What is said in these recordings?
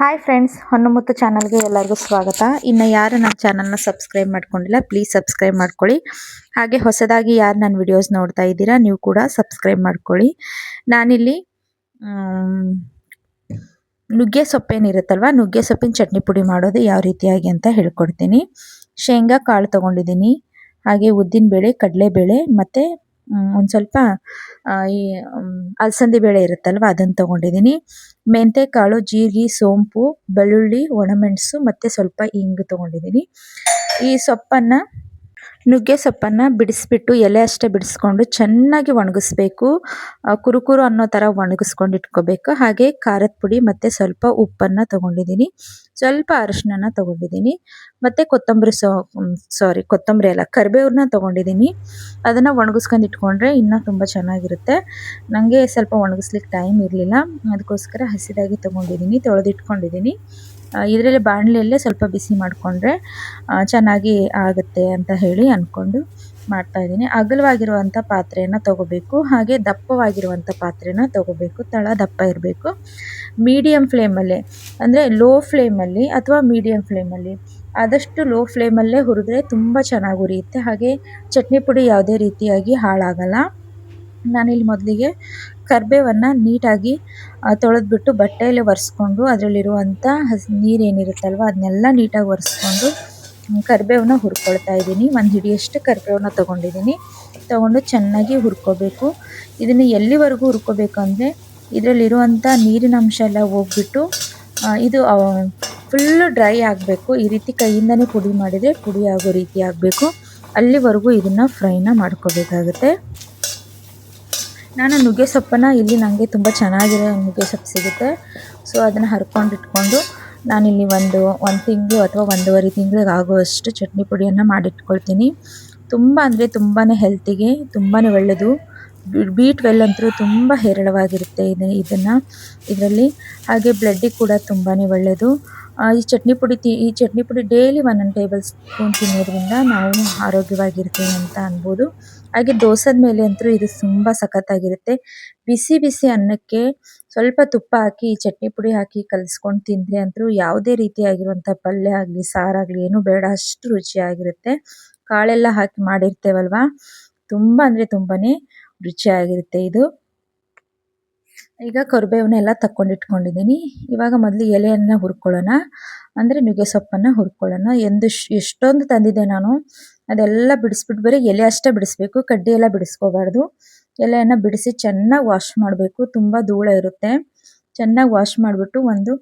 Hi friends ಹೊನ್ನಮುತ್ತು ಚಾನಲ್ಗೆ ಎಲ್ಲರಿಗೂ ಸ್ವಾಗತ. ಇನ್ನು ಯಾರು ನನ್ನ ಚಾನಲ್ನ ಸಬ್ಸ್ಕ್ರೈಬ್ ಮಾಡ್ಕೊಂಡಿಲ್ಲ ಪ್ಲೀಸ್ ಸಬ್ಸ್ಕ್ರೈಬ್ ಮಾಡ್ಕೊಳ್ಳಿ. ಹಾಗೆ ಹೊಸದಾಗಿ ಯಾರು ನನ್ನ ವಿಡಿಯೋಸ್ ನೋಡ್ತಾ ಇದ್ದೀರಾ, ನೀವು ಕೂಡ ಸಬ್ಸ್ಕ್ರೈಬ್ ಮಾಡ್ಕೊಳ್ಳಿ. ನಾನಿಲ್ಲಿ ನುಗ್ಗೆ ಸೊಪ್ಪೇನಿರುತ್ತಲ್ವ ನುಗ್ಗೆ ಸೊಪ್ಪಿನ ಚಟ್ನಿ ಪುಡಿ ಮಾಡೋದು ಯಾವ ರೀತಿಯಾಗಿ ಅಂತ ಹೇಳ್ಕೊಡ್ತೀನಿ. ಶೇಂಗಾ ಕಾಳು ತೊಗೊಂಡಿದ್ದೀನಿ, ಹಾಗೆ ಉದ್ದಿನಬೇಳೆ, ಕಡಲೆಬೇಳೆ, ಮತ್ತು ಒಂದು ಸ್ವಲ್ಪ ಈ ಅಲಸಂದಿ ಬೇಳೆ ಇರುತ್ತಲ್ವ ಅದನ್ನು ತೊಗೊಂಡಿದ್ದೀನಿ ಮೆಂತೆಕಾಳು ಜೀರಿಗೆ, ಸೋಂಪು, ಬೆಳ್ಳುಳ್ಳಿ, ಒಣಮೆಣಸು ಮತ್ತು ಸ್ವಲ್ಪ ಇಂಗು ತೊಗೊಂಡಿದ್ದೀನಿ ಈ ಸೊಪ್ಪನ್ನು ನುಗ್ಗೆ ಸೊಪ್ಪನ್ನು ಬಿಡಿಸ್ಬಿಟ್ಟು ಎಲೆ ಅಷ್ಟೇ ಬಿಡಿಸ್ಕೊಂಡು ಚೆನ್ನಾಗಿ ಒಣಗಿಸ್ಬೇಕು. ಕುರುಕುರು ಅನ್ನೋ ಥರ ಒಣಗಿಸ್ಕೊಂಡು ಇಟ್ಕೋಬೇಕು. ಹಾಗೆ ಖಾರದ ಪುಡಿ ಮತ್ತು ಸ್ವಲ್ಪ ಉಪ್ಪನ್ನು ತೊಗೊಂಡಿದ್ದೀನಿ. ಸ್ವಲ್ಪ ಅರಿಶಿನ ತೊಗೊಂಡಿದ್ದೀನಿ. ಮತ್ತು ಕೊತ್ತಂಬರಿ ಸೊ ಸಾರಿ ಕೊತ್ತಂಬರಿ ಅಲ್ಲ, ಕರಿಬೇವ್ರನ್ನ ತೊಗೊಂಡಿದ್ದೀನಿ. ಅದನ್ನು ಒಣಗಿಸ್ಕೊಂಡು ಇಟ್ಕೊಂಡ್ರೆ ಇನ್ನೂ ತುಂಬ ಚೆನ್ನಾಗಿರುತ್ತೆ. ನನಗೆ ಸ್ವಲ್ಪ ಒಣಗಿಸ್ಲಿಕ್ಕೆ ಟೈಮ್ ಇರಲಿಲ್ಲ. ಅದಕ್ಕೋಸ್ಕರ ಹಸಿದಾಗಿ ತೊಗೊಂಡಿದ್ದೀನಿ, ತೊಳೆದಿಟ್ಕೊಂಡಿದ್ದೀನಿ. ಇದರಲ್ಲಿ ಬಾಣಲೆಯಲ್ಲೇ ಸ್ವಲ್ಪ ಬಿಸಿ ಮಾಡಿಕೊಂಡ್ರೆ ಚೆನ್ನಾಗಿ ಆಗುತ್ತೆ ಅಂತ ಹೇಳಿ ಅಂದ್ಕೊಂಡು ಮಾಡ್ತಾಯಿದ್ದೀನಿ ಅಗಲವಾಗಿರುವಂಥ ಪಾತ್ರೆಯನ್ನು ತಗೋಬೇಕು, ಹಾಗೆ ದಪ್ಪವಾಗಿರುವಂಥ ಪಾತ್ರೆನ ತಗೋಬೇಕು, ತಳ ದಪ್ಪ ಇರಬೇಕು. ಮೀಡಿಯಮ್ ಫ್ಲೇಮಲ್ಲೇ, ಅಂದರೆ ಲೋ ಫ್ಲೇಮಲ್ಲಿ ಅಥವಾ ಮೀಡಿಯಮ್ ಫ್ಲೇಮಲ್ಲಿ, ಆದಷ್ಟು ಲೋ ಫ್ಲೇಮಲ್ಲೇ ಹುರಿದ್ರೆ ತುಂಬ ಚೆನ್ನಾಗಿ ಉರಿಯುತ್ತೆ. ಹಾಗೆ ಚಟ್ನಿ ಪುಡಿ ಯಾವುದೇ ರೀತಿಯಾಗಿ ಹಾಳಾಗಲ್ಲ. ನಾನಿಲ್ಲಿ ಮೊದಲಿಗೆ ಕರಿಬೇವನ್ನು ನೀಟಾಗಿ ತೊಳೆದ್ಬಿಟ್ಟು ಬಟ್ಟೆಯಲ್ಲಿ ಒರೆಸ್ಕೊಂಡು ಅದರಲ್ಲಿರುವಂಥ ಹಸಿ, ನೀರೇನಿರುತ್ತಲ್ವ ಅದನ್ನೆಲ್ಲ ನೀಟಾಗಿ ಒರೆಸ್ಕೊಂಡು ಕರ್ಬೇವನ್ನ ಹುರ್ಕೊಳ್ತಾ ಇದ್ದೀನಿ. ಒಂದು ಹಿಡಿಯಷ್ಟು ಕರ್ಬೇವನ್ನ ತಗೊಂಡಿದ್ದೀನಿ. ತೊಗೊಂಡು ಚೆನ್ನಾಗಿ ಹುರ್ಕೋಬೇಕು. ಇದನ್ನು ಎಲ್ಲಿವರೆಗೂ ಹುರ್ಕೋಬೇಕು ಅಂದರೆ ಇದರಲ್ಲಿರುವಂಥ ನೀರಿನ ಅಂಶ ಎಲ್ಲ ಹೋಗ್ಬಿಟ್ಟು ಇದು ಫುಲ್ಲು ಡ್ರೈ ಆಗಬೇಕು. ಈ ರೀತಿ ಕೈಯಿಂದನೇ ಪುಡಿ ಮಾಡಿದರೆ ಪುಡಿ ಆಗೋ ರೀತಿ ಆಗಬೇಕು. ಅಲ್ಲಿವರೆಗೂ ಇದನ್ನು ಫ್ರೈನ ಮಾಡ್ಕೋಬೇಕಾಗುತ್ತೆ. ನಾನು ನುಗ್ಗೆ ಸೊಪ್ಪನ್ನು ಇಲ್ಲಿ ನನಗೆ ತುಂಬ ಚೆನ್ನಾಗಿರೋ ನುಗ್ಗೆ ಸೊಪ್ಪು ಸಿಗುತ್ತೆ. ಸೊ ಅದನ್ನು ಹರ್ಕೊಂಡು ಇಟ್ಕೊಂಡು ನಾನಿಲ್ಲಿ ಒಂದು ಒಂದು ತಿಂಗಳು ಅಥವಾ ಒಂದೂವರೆ ತಿಂಗಳಿಗೆ ಆಗುವಷ್ಟು ಚಟ್ನಿ ಪುಡಿಯನ್ನು ಮಾಡಿಟ್ಕೊಳ್ತೀನಿ. ತುಂಬ ಅಂದರೆ ತುಂಬಾ ಹೆಲ್ತಿಗೆ ತುಂಬಾ ಒಳ್ಳೆಯದು ಬಿ ಟ್ವೆಲ್ ಅಂತೂ ತುಂಬ ಹೇರಳವಾಗಿರುತ್ತೆ ಇದು ಇದನ್ನು ಇದರಲ್ಲಿ. ಹಾಗೆ ಬ್ಲಡ್ಡಿಗೆ ಕೂಡ ತುಂಬಾ ಒಳ್ಳೆಯದು ಈ ಚಟ್ನಿ ಪುಡಿ ತಿ, ಈ ಚಟ್ನಿ ಪುಡಿ ಡೈಲಿ ಒಂದೊಂದು ಟೇಬಲ್ ಸ್ಪೂನ್ ತಿನ್ನೋದ್ರಿಂದ ನಾವು ಆರೋಗ್ಯವಾಗಿರ್ತೀವಿ ಅಂತ ಅನ್ಬೋದು. ಹಾಗೆ ದೋಸದ ಮೇಲೆ ಅಂತೂ ಇದು ತುಂಬ ಸಖತ್ತಾಗಿರುತ್ತೆ. ಬಿಸಿ ಬಿಸಿ ಅನ್ನಕ್ಕೆ ಸ್ವಲ್ಪ ತುಪ್ಪ ಹಾಕಿ, ಚಟ್ನಿ ಪುಡಿ ಹಾಕಿ ಕಲಸ್ಕೊಂಡು ತಿಂದರೆ ಅಂತೂ ಯಾವುದೇ ರೀತಿಯಾಗಿರುವಂಥ ಪಲ್ಯ ಆಗಲಿ ಸಾರಾಗಲಿ ಏನು ಬೇಡ, ಅಷ್ಟು ರುಚಿಯಾಗಿರುತ್ತೆ. ಕಾಳೆಲ್ಲ ಹಾಕಿ ಮಾಡಿರ್ತೇವಲ್ವಾ? ತುಂಬ ಅಂದರೆ ತುಂಬಾ ರುಚಿಯಾಗಿರುತ್ತೆ ಇದು. ಈಗ ಕರಿಬೇವನ್ನೆಲ್ಲ ತಕ್ಕೊಂಡಿಟ್ಕೊಂಡಿದ್ದೀನಿ. ಇವಾಗ ಮೊದಲು ಎಲೆಯನ್ನು ಹುರ್ಕೊಳ್ಳೋಣ. ಅಂದರೆ ನುಗ್ಗೆ ಸೊಪ್ಪನ್ನು ಹುರ್ಕೊಳ್ಳೋಣ. ಎಂದು ಎಷ್ಟೊಂದು ತಂದಿದ್ದೆ ನಾನು, ಅದೆಲ್ಲ ಬಿಡಿಸ್ಬಿಟ್ಟು ಬರೀ ಎಲೆ ಅಷ್ಟೇ ಬಿಡಿಸ್ಬೇಕು. ಕಡ್ಡಿ ಎಲ್ಲ ಬಿಡಿಸ್ಕೋಬಾರ್ದು. ಎಲೆಯನ್ನು ಬಿಡಿಸಿ ಚೆನ್ನಾಗಿ ವಾಶ್ ಮಾಡಬೇಕು. ತುಂಬ ಧೂಳ ಇರುತ್ತೆ. ಚೆನ್ನಾಗಿ ವಾಶ್ ಮಾಡಿಬಿಟ್ಟು ಒಂದು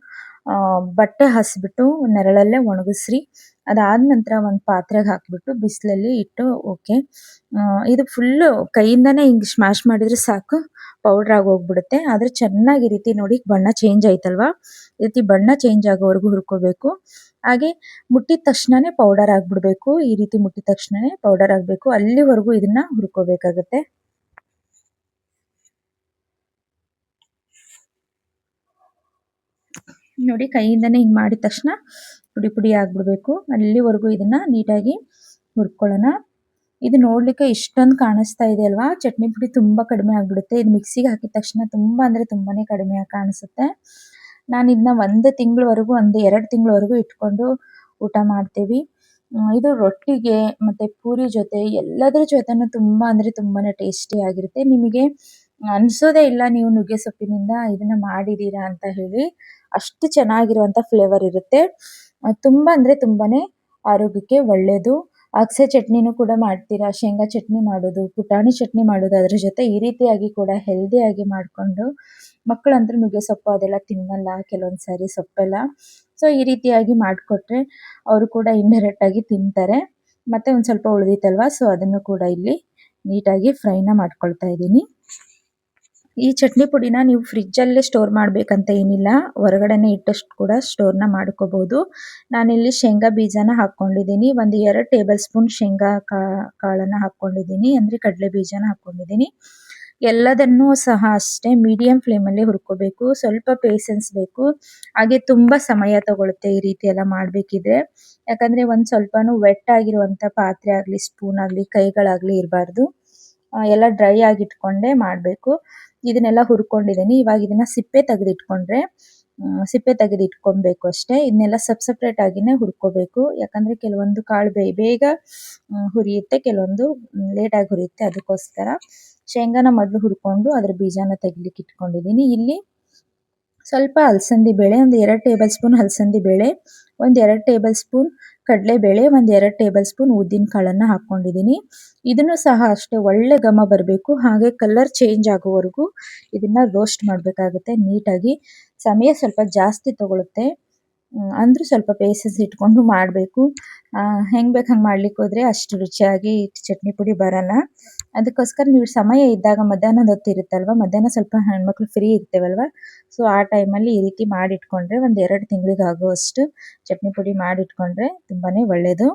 ಬಟ್ಟೆ ಹಾಸಿಬಿಟ್ಟು ನೆರಳಲ್ಲೇ ಒಣಗಿಸ್ರಿ. ಅದಾದ ನಂತರ ಒಂದು ಪಾತ್ರೆಗೆ ಹಾಕಿಬಿಟ್ಟು ಬಿಸಿಲಲ್ಲಿ ಇಟ್ಟು ಓಕೆ. ಇದು ಫುಲ್ಲು ಕೈಯಿಂದನೇ ಹಿಂಗೆ ಸ್ಮ್ಯಾಶ್ ಮಾಡಿದರೆ ಸಾಕು ಪೌಡ್ರ್ ಆಗಿ ಹೋಗ್ಬಿಡುತ್ತೆ. ಆದರೆ ಚೆನ್ನಾಗಿ ರೀತಿ ನೋಡಿ ಬಣ್ಣ ಚೇಂಜ್ ಆಯ್ತಲ್ವಾ? ಈ ರೀತಿ ಬಣ್ಣ ಚೇಂಜ್ ಆಗೋವರೆಗೂ ಹುರ್ಕೋಬೇಕು. ಹಾಗೆ ಮುಟ್ಟಿದ ತಕ್ಷಣನೇ ಪೌಡರ್ ಆಗಿಬಿಡಬೇಕು. ಈ ರೀತಿ ಮುಟ್ಟಿದ ತಕ್ಷಣನೇ ಪೌಡರ್ ಆಗಬೇಕು. ಅಲ್ಲಿವರೆಗೂ ಇದನ್ನ ಹುರ್ಕೋಬೇಕಾಗತ್ತೆ. ನೋಡಿ, ಕೈಯಿಂದನೇ ಹಿಂಗೆ ಮಾಡಿದ ತಕ್ಷಣ ಪುಡಿ ಪುಡಿ ಆಗಿಬಿಡ್ಬೇಕು. ಅಲ್ಲಿವರೆಗೂ ಇದನ್ನ ನೀಟಾಗಿ ಹುರ್ಕೊಳ್ಳೋಣ. ಇದು ನೋಡ್ಲಿಕ್ಕೆ ಇಷ್ಟೊಂದು ಕಾಣಿಸ್ತಾ ಇದೆ ಅಲ್ವಾ? ಚಟ್ನಿ ಪುಡಿ ತುಂಬ ಕಡಿಮೆ ಆಗಿಬಿಡುತ್ತೆ. ಇದು ಮಿಕ್ಸಿಗೆ ಹಾಕಿದ ತಕ್ಷಣ ತುಂಬ ಅಂದರೆ ತುಂಬಾನೇ ಕಡಿಮೆ ಆಗಿ ಕಾಣಿಸುತ್ತೆ. ನಾನು ಇದನ್ನ ಒಂದು ತಿಂಗಳವರೆಗೂ, ಒಂದು ಎರಡು ತಿಂಗಳವರೆಗೂ ಇಟ್ಕೊಂಡು ಊಟ ಮಾಡ್ತೀವಿ. ಇದು ರೊಟ್ಟಿಗೆ ಮತ್ತು ಪೂರಿ ಜೊತೆ ಎಲ್ಲದರ ಜೊತೆನೂ ತುಂಬ ಅಂದರೆ ತುಂಬಾ ಟೇಸ್ಟಿ ಆಗಿರುತ್ತೆ. ನಿಮಗೆ ಅನಿಸೋದೇ ಇಲ್ಲ ನೀವು ನುಗ್ಗೆ ಸೊಪ್ಪಿನಿಂದ ಇದನ್ನು ಮಾಡಿದ್ದೀರಾ ಅಂತ ಹೇಳಿ. ಅಷ್ಟು ಚೆನ್ನಾಗಿರುವಂಥ ಫ್ಲೇವರ್ ಇರುತ್ತೆ. ತುಂಬಾ ಅಂದರೆ ತುಂಬಾ ಆರೋಗ್ಯಕ್ಕೆ ಒಳ್ಳೆಯದು ಅಗಸೆ ಚಟ್ನಿನೂ ಕೂಡ ಮಾಡ್ತೀರಾ? ಶೇಂಗಾ ಚಟ್ನಿ ಮಾಡೋದು, ಪುಟಾಣಿ ಚಟ್ನಿ ಮಾಡೋದು, ಅದ್ರ ಜೊತೆ ಈ ರೀತಿಯಾಗಿ ಕೂಡ ಹೆಲ್ದಿಯಾಗಿ ಮಾಡಿಕೊಂಡು ಮಕ್ಕಳಂತೂ ನುಗ್ಗೆ ಸೊಪ್ಪು ಅದೆಲ್ಲ ತಿನ್ನಲ್ಲ, ಕೆಲವೊಂದು ಸಾರಿ ಸೊಪ್ಪೆಲ್ಲ. ಸೊ ಈ ರೀತಿಯಾಗಿ ಮಾಡಿಕೊಟ್ರೆ ಅವರು ಕೂಡ ಇಂಡೈರೆಕ್ಟ್ ಆಗಿ ತಿಂತಾರೆ. ಮತ್ತೆ ಒಂದು ಸ್ವಲ್ಪ ಉಳಿದಿತ್ತಲ್ವಾ? ಸೊ ಅದನ್ನು ಕೂಡ ಇಲ್ಲಿ ನೀಟಾಗಿ ಫ್ರೈನ ಮಾಡ್ಕೊಳ್ತಾ ಇದ್ದೀನಿ. ಈ ಚಟ್ನಿ ಪುಡಿನ ನೀವು ಫ್ರಿಜ್ಜಲ್ಲೇ ಸ್ಟೋರ್ ಮಾಡಬೇಕಂತ ಏನಿಲ್ಲ. ಹೊರಗಡೆನೆ ಇಟ್ಟಷ್ಟು ಕೂಡ ಸ್ಟೋರ್ನ ಮಾಡ್ಕೋಬಹುದು ನಾನಿಲ್ಲಿ ಶೇಂಗಾ ಬೀಜನ ಹಾಕ್ಕೊಂಡಿದ್ದೀನಿ. ಒಂದು ಎರಡು ಟೇಬಲ್ ಸ್ಪೂನ್ ಶೇಂಗಾ ಕಾಳನ್ನು ಹಾಕ್ಕೊಂಡಿದ್ದೀನಿ. ಅಂದರೆ ಕಡಲೆ ಬೀಜನ ಹಾಕ್ಕೊಂಡಿದ್ದೀನಿ. ಎಲ್ಲದನ್ನೂ ಸಹ ಅಷ್ಟೇ ಮೀಡಿಯಂ ಫ್ಲೇಮಲ್ಲಿ ಹುರ್ಕೋಬೇಕು. ಸ್ವಲ್ಪ ಪೇಷನ್ಸ್ ಬೇಕು. ಹಾಗೆ ತುಂಬ ಸಮಯ ತಗೊಳುತ್ತೆ ಈ ರೀತಿ ಎಲ್ಲ ಮಾಡಬೇಕಿದ್ರೆ. ಯಾಕಂದರೆ ಒಂದು ಸ್ವಲ್ಪನೂ ವೆಟ್ ಆಗಿರುವಂಥ ಪಾತ್ರೆ ಆಗಲಿ ಸ್ಪೂನ್ ಆಗಲಿ, ಕೈಗಳಾಗಲಿ ಇರಬಾರ್ದು. ಎಲ್ಲ ಡ್ರೈ ಆಗಿಟ್ಕೊಂಡೇ ಮಾಡಬೇಕು. ಇದನ್ನೆಲ್ಲ ಹುರ್ಕೊಂಡಿದ್ದೀನಿ ಇವಾಗ ಇದನ್ನ ಸಿಪ್ಪೆ ತೆಗೆದಿಟ್ಕೊಂಡ್ರೆ ಸಿಪ್ಪೆ ತೆಗೆದು ಇಟ್ಕೊಬೇಕು ಅಷ್ಟೇ. ಇದನ್ನೆಲ್ಲ ಸಪ್ ಸಪ್ರೇಟ್ ಆಗಿನೇ ಹುರ್ಕೋಬೇಕು. ಯಾಕಂದ್ರೆ ಕೆಲವೊಂದು ಕಾಳು ಬೇಗ ಹುರಿಯುತ್ತೆ, ಕೆಲವೊಂದು ಲೇಟ್ ಆಗಿ ಹುರಿಯುತ್ತೆ ಅದಕ್ಕೋಸ್ಕರ. ಶೇಂಗಾನ ಮೊದಲು ಹುರ್ಕೊಂಡು ಅದ್ರ ಬೀಜನ ತೆಗಿಲಿಕ್ಕೆ ಇಟ್ಕೊಂಡಿದ್ದೀನಿ ಇಲ್ಲಿ ಸ್ವಲ್ಪ ಅಲಸಂದಿ ಬೇಳೆ, ಒಂದು ಎರಡು ಟೇಬಲ್ ಸ್ಪೂನ್ ಅಲಸಂದಿ ಬೇಳೆ, ಒಂದು ಎರಡು ಟೇಬಲ್ ಸ್ಪೂನ್ ಕಡಲೆಬೇಳೆ ಒಂದು ಎರಡು ಟೇಬಲ್ ಸ್ಪೂನ್ ಉದ್ದಿನ ಕಾಳನ್ನ ಹಾಕ್ಕೊಂಡಿದ್ದೀನಿ ಇದನ್ನು ಸಹ ಅಷ್ಟೇ ಒಳ್ಳೆ ಘಮ ಬರಬೇಕು. ಹಾಗೆ ಕಲರ್ ಚೇಂಜ್ ಆಗೋವರೆಗೂ ಇದನ್ನ ರೋಸ್ಟ್ ಮಾಡಬೇಕಾಗುತ್ತೆ ನೀಟಾಗಿ. ಸಮಯ ಸ್ವಲ್ಪ ಜಾಸ್ತಿ ತಗೊಳುತ್ತೆ. ಅಂದರೂ ಸ್ವಲ್ಪ ಪೇಸಸ್ ಇಟ್ಕೊಂಡು ಮಾಡಬೇಕು. ಹೆಂಗೆ ಬೇಕು ಹಂಗೆ ಮಾಡ್ಲಿಕ್ಕೆ ಹೋದ್ರೆ ಅಷ್ಟು ರುಚಿಯಾಗಿ ಚಟ್ನಿ ಪುಡಿ ಬರಲ್ಲ. ಅದಕ್ಕೋಸ್ಕರ ನೀವು ಸಮಯ ಇದ್ದಾಗ ಮಧ್ಯಾಹ್ನದ ಹೊತ್ತು ಇರುತ್ತಲ್ವಾ? ಮಧ್ಯಾಹ್ನ ಸ್ವಲ್ಪ ಹೆಣ್ಮಕ್ಳು ಫ್ರೀ ಇರ್ತೇವಲ್ವಾ? ಸೊ ಆ ಟೈಮಲ್ಲಿ ಈ ರೀತಿ ಮಾಡಿಟ್ಕೊಂಡ್ರೆ ಒಂದು ಎರಡು ತಿಂಗಳಿಗೆ ಆಗುವಷ್ಟು ಚಟ್ನಿ ಪುಡಿ ಮಾಡಿಟ್ಕೊಂಡ್ರೆ ತುಂಬಾನೇ ಒಳ್ಳೆಯದು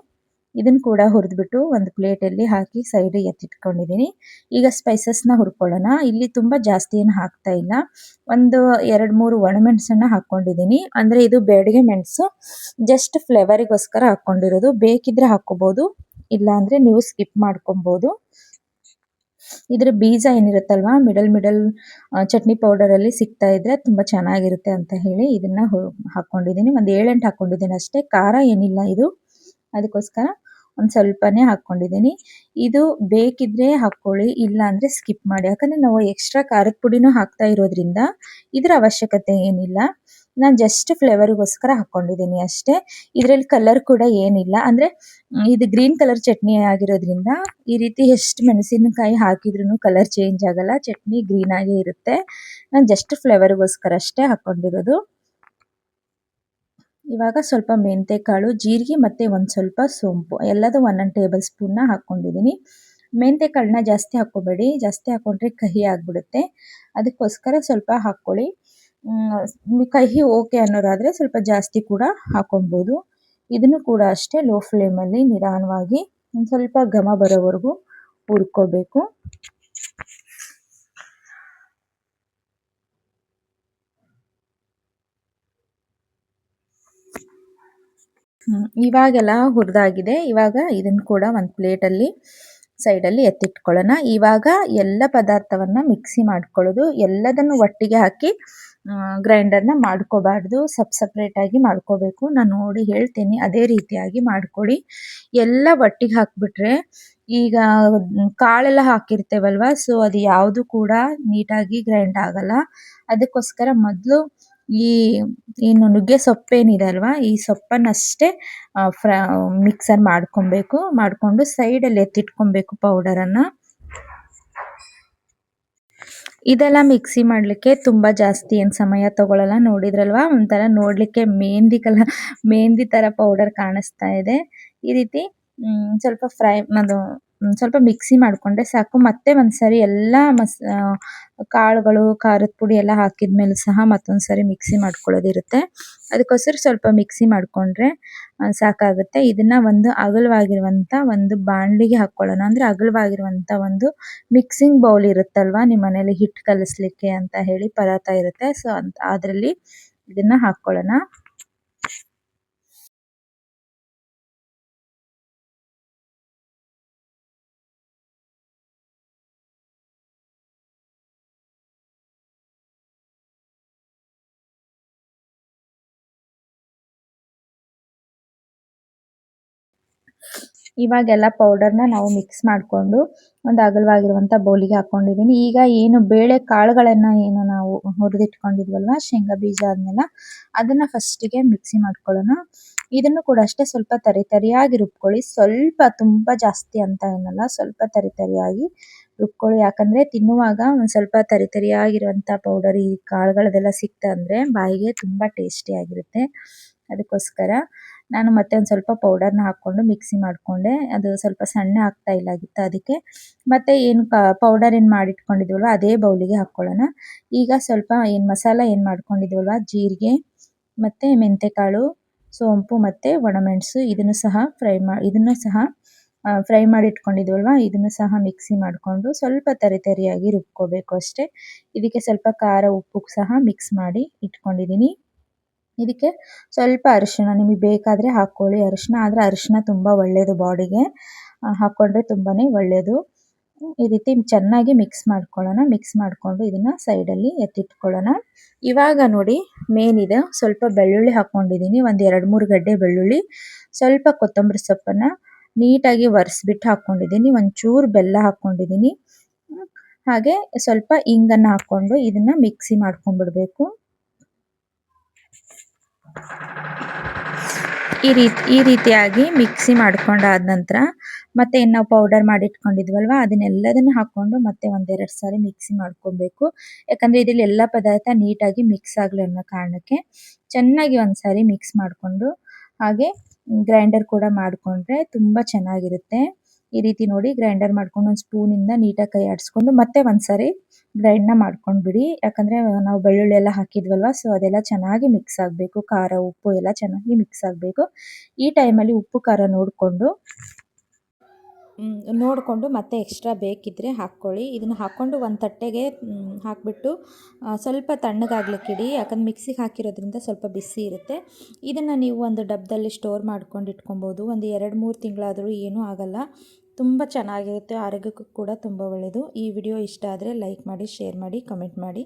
ಇದನ್ನು ಕೂಡ ಹುರಿದ್ಬಿಟ್ಟು ಒಂದು ಪ್ಲೇಟಲ್ಲಿ ಹಾಕಿ ಸೈಡಿಗೆ ಎತ್ತಿಟ್ಕೊಂಡಿದ್ದೀನಿ ಈಗ ಸ್ಪೈಸಸ್ನ ಹುರ್ಕೊಳ್ಳೋಣ. ಇಲ್ಲಿ ತುಂಬ ಜಾಸ್ತಿ ಏನು ಹಾಕ್ತಾ ಇಲ್ಲ. ಒಂದು ಎರಡು ಮೂರು ಒಣಮೆಣಸನ್ನ ಹಾಕ್ಕೊಂಡಿದ್ದೀನಿ ಅಂದರೆ ಇದು ಬೇಡಿಗೆ ಮೆಣಸು. ಜಸ್ಟ್ ಫ್ಲೇವರಿಗೋಸ್ಕರ ಹಾಕ್ಕೊಂಡಿರೋದು. ಬೇಕಿದ್ರೆ ಹಾಕ್ಕೋಬೋದು. ಇಲ್ಲಾಂದರೆ ನೀವು ಸ್ಕಿಪ್ ಮಾಡ್ಕೊಬೋದು. ಇದ್ರ ಬೀಜ ಏನಿರುತ್ತಲ್ವಾ? ಮಿಡಲ್ ಮಿಡಲ್ ಚಟ್ನಿ ಪೌಡರ್ ಅಲ್ಲಿ ಸಿಗ್ತಾ ಇದ್ರೆ ತುಂಬಾ ಚೆನ್ನಾಗಿರುತ್ತೆ ಅಂತ ಹೇಳಿ ಇದನ್ನ ಹಾಕೊಂಡಿದ್ದೀನಿ. ಒಂದು ಏಳೆಂಟು ಹಾಕೊಂಡಿದ್ದೀನಿ ಅಷ್ಟೇ. ಖಾರ ಏನಿಲ್ಲ ಇದು. ಅದಕ್ಕೋಸ್ಕರ ಒಂದು ಸ್ವಲ್ಪನೇ ಹಾಕ್ಕೊಂಡಿದ್ದೀನಿ ಇದು ಬೇಕಿದ್ರೆ ಹಾಕ್ಕೊಳ್ಳಿ ಇಲ್ಲ ಅಂದರೆ ಸ್ಕಿಪ್ ಮಾಡಿ. ಯಾಕಂದರೆ ನಾವು ಎಕ್ಸ್ಟ್ರಾ ಖಾರದ ಪುಡಿನೂ ಹಾಕ್ತಾ ಇರೋದ್ರಿಂದ ಇದರ ಅವಶ್ಯಕತೆ ಏನಿಲ್ಲ. ನಾನು ಜಸ್ಟ್ ಫ್ಲೇವರಿಗೋಸ್ಕರ ಹಾಕೊಂಡಿದ್ದೀನಿ ಅಷ್ಟೇ. ಇದರಲ್ಲಿ ಕಲರ್ ಕೂಡ ಏನಿಲ್ಲ. ಅಂದರೆ ಇದು ಗ್ರೀನ್ ಕಲರ್ ಚಟ್ನಿ ಆಗಿರೋದ್ರಿಂದ ಈ ರೀತಿ ಎಷ್ಟು ಮೆಣಸಿನಕಾಯಿ ಹಾಕಿದ್ರೂ ಕಲರ್ ಚೇಂಜ್ ಆಗಲ್ಲ. ಚಟ್ನಿ ಗ್ರೀನ್ ಆಗೇ ಇರುತ್ತೆ. ನಾನು ಜಸ್ಟ್ ಫ್ಲೇವರಿಗೋಸ್ಕರ ಅಷ್ಟೇ ಹಾಕ್ಕೊಂಡಿರೋದು ಇವಾಗ ಸ್ವಲ್ಪ ಮೆಂತೆ ಕಾಳು ಜೀರಿಗೆ ಮತ್ತು ಒಂದು ಸ್ವಲ್ಪ ಸೋಂಪು. ಎಲ್ಲದೂ ಒನ್ ಟೇಬಲ್ ಸ್ಪೂನ್ನ ಹಾಕ್ಕೊಂಡಿದ್ದೀನಿ ಮೆಂತೆ ಕಾಳನ್ನ ಜಾಸ್ತಿ ಹಾಕ್ಕೋಬೇಡಿ. ಜಾಸ್ತಿ ಹಾಕ್ಕೊಂಡ್ರೆ ಕಹಿ ಆಗಿಬಿಡುತ್ತೆ. ಅದಕ್ಕೋಸ್ಕರ ಸ್ವಲ್ಪ ಹಾಕ್ಕೊಳ್ಳಿ. ಕಹಿ ಓಕೆ ಅನ್ನೋರಾದರೆ ಸ್ವಲ್ಪ ಜಾಸ್ತಿ ಕೂಡ ಹಾಕೊಬೋದು. ಇದನ್ನು ಕೂಡ ಅಷ್ಟೇ ಲೋ ಫ್ಲೇಮಲ್ಲಿ ನಿಧಾನವಾಗಿ ಒಂದು ಸ್ವಲ್ಪ ಘಮ ಬರೋವರೆಗೂ ಹುರ್ಕೋಬೇಕು. ಇವಾಗೆಲ್ಲ ಹುರಿದಾಗಿದೆ. ಇವಾಗ ಇದನ್ನು ಕೂಡ ಒಂದು ಪ್ಲೇಟಲ್ಲಿ ಸೈಡಲ್ಲಿ ಎತ್ತಿಟ್ಕೊಳ್ಳೋಣ. ಇವಾಗ ಎಲ್ಲ ಪದಾರ್ಥವನ್ನು ಮಿಕ್ಸಿ ಮಾಡ್ಕೊಳ್ಳೋದು. ಎಲ್ಲದನ್ನು ಒಟ್ಟಿಗೆ ಹಾಕಿ ಗ್ರೈಂಡರ್ನ ಮಾಡ್ಕೋಬಾರ್ದು, ಸಪ್ ಸಪ್ರೇಟಾಗಿ ಮಾಡ್ಕೋಬೇಕು. ನಾನು ನೋಡಿ ಹೇಳ್ತೀನಿ, ಅದೇ ರೀತಿಯಾಗಿ ಮಾಡ್ಕೊಳ್ಳಿ ಎಲ್ಲ ಒಟ್ಟಿಗೆ ಹಾಕ್ಬಿಟ್ರೆ ಈಗ ಕಾಳೆಲ್ಲ ಹಾಕಿರ್ತೇವಲ್ವ ಸೊ ಅದು ಯಾವುದು ಕೂಡ ನೀಟಾಗಿ ಗ್ರೈಂಡ್ ಆಗಲ್ಲ. ಅದಕ್ಕೋಸ್ಕರ ಮೊದಲು ಈ, ಏನು ನುಗ್ಗೆ ಸೊಪ್ಪೇನಿದೆ ಅಲ್ವಾ, ಈ ಸೊಪ್ಪನ್ನಷ್ಟೇ ಫ್ರ, ಮಿಕ್ಸರ್ ಮಾಡ್ಕೊಬೇಕು. ಮಾಡಿಕೊಂಡು ಸೈಡಲ್ಲಿ ಎತ್ತಿಟ್ಕೊಬೇಕು ಪೌಡರನ್ನು ಇದೆಲ್ಲ ಮಿಕ್ಸಿ ಮಾಡಲಿಕ್ಕೆ ತುಂಬ ಜಾಸ್ತಿ ಏನು ಸಮಯ ತಗೊಳ್ಳಲ್ಲ ನೋಡಿದ್ರಲ್ವಾ? ಒಂಥರ ನೋಡಲಿಕ್ಕೆ ಮೆಹಂದಿ ಕಲರ್ ಮೆಹಂದಿ ಥರ ಪೌಡರ್ ಕಾಣಿಸ್ತಾ ಇದೆ. ಈ ರೀತಿ ಸ್ವಲ್ಪ ಫ್ರೈ ಅದು ಸ್ವಲ್ಪ ಮಿಕ್ಸಿ ಮಾಡಿಕೊಂಡ್ರೆ ಸಾಕು. ಮತ್ತೆ ಒಂದ್ಸರಿ ಎಲ್ಲ ಮಸ್ ಕಾಳುಗಳು, ಖಾರದ ಪುಡಿ ಎಲ್ಲ ಹಾಕಿದ್ಮೇಲೆ ಸಹ ಮತ್ತೊಂದು ಸರಿ ಮಿಕ್ಸಿ ಮಾಡ್ಕೊಳ್ಳೋದಿರುತ್ತೆ. ಅದಕ್ಕೋಸ್ಕರ ಸ್ವಲ್ಪ ಮಿಕ್ಸಿ ಮಾಡಿಕೊಂಡ್ರೆ ಸಾಕಾಗುತ್ತೆ. ಇದನ್ನ ಒಂದು ಅಗಲವಾಗಿರುವಂಥ ಒಂದು ಬಾಣಲಿಗೆ ಹಾಕ್ಕೊಳ್ಳೋಣ. ಅಂದರೆ ಅಗಲವಾಗಿರುವಂಥ ಒಂದು ಮಿಕ್ಸಿಂಗ್ ಬೌಲ್ ಇರುತ್ತಲ್ವಾ ನಿಮ್ಮ ಮನೇಲಿ ಹಿಟ್ಟು ಕಲಿಸ್ಲಿಕ್ಕೆ ಅಂತ ಹೇಳಿ ಪರಾತ ಇರುತ್ತೆ. ಸೊ ಅದರಲ್ಲಿ ಇದನ್ನ ಹಾಕ್ಕೊಳ್ಳೋಣ. ಇವಾಗೆಲ್ಲ ಪೌಡರ್ನ ನಾವು ಮಿಕ್ಸ್ ಮಾಡ್ಕೊಂಡು ಒಂದು ಅಗಲವಾಗಿರುವಂಥ ಬೌಲಿಗೆ ಹಾಕೊಂಡಿದೀನಿ. ಈಗ ಏನು ಬೇಳೆ ಕಾಳುಗಳನ್ನ ಏನು ನಾವು ಹುರಿದಿಟ್ಕೊಂಡಿದ್ವಲ್ವ, ಶೇಂಗಾ ಬೀಜ ಅದನ್ನೆಲ್ಲ ಫಸ್ಟ್ ಫಸ್ಟಿಗೆ ಮಿಕ್ಸಿ ಮಾಡ್ಕೊಳ್ಳೋಣ. ಇದನ್ನು ಕೂಡ ಅಷ್ಟೇ ಸ್ವಲ್ಪ ತರಿ ತರಿಯಾಗಿ ರುಬ್ಕೊಳ್ಳಿ. ಸ್ವಲ್ಪ ತುಂಬಾ ಜಾಸ್ತಿ ಅಂತ ಏನಲ್ಲ, ಸ್ವಲ್ಪ ತರಿ ತರಿಯಾಗಿ ರುಬ್ಕೊಳ್ಳಿ. ಯಾಕಂದ್ರೆ ತಿನ್ನುವಾಗ ಒಂದು ಸ್ವಲ್ಪ ತರಿ ತರಿಯಾಗಿರುವಂತ ಪೌಡರ್ ಈ ಕಾಳುಗಳದೆಲ್ಲ ಸಿಕ್ತ ಅಂದರೆ ಬಾಯಿಗೆ ಟೇಸ್ಟಿ ಟೇಸ್ಟಿಯಾಗಿರುತ್ತೆ ಅದಕ್ಕೋಸ್ಕರ ನಾನು ಮತ್ತೆ ಒಂದು ಸ್ವಲ್ಪ ಪೌಡರ್ನ ಹಾಕ್ಕೊಂಡು ಮಿಕ್ಸಿ ಮಾಡಿಕೊಂಡೆ. ಅದು ಸ್ವಲ್ಪ ಸಣ್ಣ ಆಗ್ತಾ ಇಲ್ಲ ಆಗಿತ್ತು ಅದಕ್ಕೆ. ಮತ್ತೆ ಏನು ಪೌಡರ್ ಏನು ಮಾಡಿಟ್ಕೊಂಡಿದ್ವಲ್ವ, ಅದೇ ಬೌಲಿಗೆ ಹಾಕ್ಕೊಳ್ಳೋಣ ಈಗ ಸ್ವಲ್ಪ ಏನು ಮಸಾಲ ಏನು ಮಾಡ್ಕೊಂಡಿದ್ವಲ್ವ, ಜೀರಿಗೆ, ಮತ್ತು ಮೆಂತೆಕಾಳು, ಸೋಂಪು, ಮತ್ತು ಒಣಮೆಣಸು, ಇದನ್ನು ಸಹ ಫ್ರೈ ಮಾ, ಇದನ್ನು ಸಹ ಫ್ರೈ ಮಾಡಿ ಇಟ್ಕೊಂಡಿದ್ವಲ್ವ ಇದನ್ನು ಸಹ ಮಿಕ್ಸಿ ಮಾಡಿಕೊಂಡು ಸ್ವಲ್ಪ ತರಿತರಿಯಾಗಿ ರುಬ್ಕೋಬೇಕು ಅಷ್ಟೇ. ಇದಕ್ಕೆ ಸ್ವಲ್ಪ ಖಾರ ಉಪ್ಪು ಸಹ ಮಿಕ್ಸ್ ಮಾಡಿ ಇಟ್ಕೊಂಡಿದ್ದೀನಿ. ಇದಕ್ಕೆ ಸ್ವಲ್ಪ ಅರಿಶಿಣ, ನಿಮಗೆ ಬೇಕಾದರೆ ಹಾಕ್ಕೊಳ್ಳಿ ಅರಿಶಿಣ, ಆದರೆ ಅರಿಶಿನ ತುಂಬ ಒಳ್ಳೆಯದು ಬಾಡಿಗೆ. ಹಾಕ್ಕೊಂಡ್ರೆ ತುಂಬಾ ಒಳ್ಳೆಯದು ಈ ರೀತಿ ಚೆನ್ನಾಗಿ ಮಿಕ್ಸ್ ಮಾಡ್ಕೊಳ್ಳೋಣ. ಮಿಕ್ಸ್ ಮಾಡಿಕೊಂಡು ಇದನ್ನು ಸೈಡಲ್ಲಿ ಎತ್ತಿಟ್ಕೊಳ್ಳೋಣ. ಇವಾಗ ನೋಡಿ ಮೇನ್ ಇದೆ. ಸ್ವಲ್ಪ ಬೆಳ್ಳುಳ್ಳಿ ಹಾಕ್ಕೊಂಡಿದ್ದೀನಿ. ಒಂದು ಎರಡು ಮೂರು ಗಡ್ಡೆ ಬೆಳ್ಳುಳ್ಳಿ. ಸ್ವಲ್ಪ ಕೊತ್ತಂಬರಿ ಸೊಪ್ಪನ್ನು ನೀಟಾಗಿ ಒರೆಸ್ಬಿಟ್ಟು ಹಾಕ್ಕೊಂಡಿದ್ದೀನಿ. ಒಂಚೂರು ಬೆಲ್ಲ ಹಾಕ್ಕೊಂಡಿದ್ದೀನಿ. ಹಾಗೆ ಸ್ವಲ್ಪ ಇಂಗನ್ನು ಹಾಕ್ಕೊಂಡು ಇದನ್ನು ಮಿಕ್ಸಿ ಮಾಡ್ಕೊಂಡ್ಬಿಡ್ಬೇಕು. ಈ ರೀತಿ ಈ ರೀತಿಯಾಗಿ ಮಿಕ್ಸಿ ಮಾಡ್ಕೊಂಡಾದ ನಂತರ ಮತ್ತೆ ಏನು ನಾವು ಪೌಡರ್ ಮಾಡಿ ಇಟ್ಕೊಂಡಿದ್ವಲ್ವ ಅದನ್ನೆಲ್ಲದನ್ನು ಹಾಕ್ಕೊಂಡು ಮತ್ತೆ ಒಂದೆರಡು ಸಾರಿ ಮಿಕ್ಸಿ ಮಾಡ್ಕೊಬೇಕು. ಯಾಕಂದ್ರೆ ಇದರಲ್ಲಿ ಎಲ್ಲ ಪದಾರ್ಥ ನೀಟಾಗಿ ಮಿಕ್ಸ್ ಆಗಲಿ ಅನ್ನೋ ಕಾರಣಕ್ಕೆ ಚೆನ್ನಾಗಿ ಒಂದ್ಸಾರಿ ಮಿಕ್ಸ್ ಮಾಡಿಕೊಂಡು ಹಾಗೆ ಗ್ರೈಂಡರ್ ಕೂಡ ಮಾಡಿಕೊಂಡ್ರೆ ತುಂಬ ಚೆನ್ನಾಗಿರುತ್ತೆ. ಈ ರೀತಿ ನೋಡಿ ಗ್ರೈಂಡರ್ ಮಾಡ್ಕೊಂಡು ಒಂದು ಇಂದ ನೀಟಾಗಿ ಕೈ ಆಡಿಸ್ಕೊಂಡು ಮತ್ತೆ ಒಂದ್ಸರಿ ನ ಮಾಡ್ಕೊಂಡು ಬಿಡಿ. ಯಾಕಂದ್ರೆ ನಾವು ಬೆಳ್ಳುಳ್ಳಿ ಎಲ್ಲ ಹಾಕಿದ್ವಲ್ವಾ ಸೊ ಅದೆಲ್ಲ ಚೆನ್ನಾಗಿ ಮಿಕ್ಸ್ ಆಗಬೇಕು. ಖಾರ, ಉಪ್ಪು ಎಲ್ಲ ಚೆನ್ನಾಗಿ ಮಿಕ್ಸ್ ಆಗಬೇಕು. ಈ ಟೈಮಲ್ಲಿ ಉಪ್ಪು, ಖಾರ ನೋಡಿಕೊಂಡು ನೋಡಿಕೊಂಡು ಮತ್ತೆ ಎಕ್ಸ್ಟ್ರಾ ಬೇಕಿದ್ದರೆ ಹಾಕ್ಕೊಳ್ಳಿ. ಇದನ್ನು ಹಾಕ್ಕೊಂಡು ಒಂದು ತಟ್ಟೆಗೆ ಹಾಕಿಬಿಟ್ಟು ಸ್ವಲ್ಪ ತಣ್ಣಗಾಗ್ಲಿಕ್ಕಿಡಿ. ಯಾಕಂದ್ರೆ ಮಿಕ್ಸಿಗೆ ಹಾಕಿರೋದ್ರಿಂದ ಸ್ವಲ್ಪ ಬಿಸಿ ಇರುತ್ತೆ. ಇದನ್ನು ನೀವು ಒಂದು ಡಬ್ಬದಲ್ಲಿ ಸ್ಟೋರ್ ಮಾಡ್ಕೊಂಡು ಇಟ್ಕೊಬೋದು. ಒಂದು ಎರಡು ಮೂರು ತಿಂಗಳಾದರೂ ಏನೂ ಆಗಲ್ಲ. ತುಂಬ ಚೆನ್ನಾಗಿರುತ್ತೆ. ಆರೋಗ್ಯಕ್ಕೂ ಕೂಡ ತುಂಬ ಒಳ್ಳೆಯದು ಈ ವಿಡಿಯೋ ಇಷ್ಟ ಆದರೆ ಲೈಕ್ ಮಾಡಿ ಶೇರ್ ಮಾಡಿ ಕಮೆಂಟ್ ಮಾಡಿ.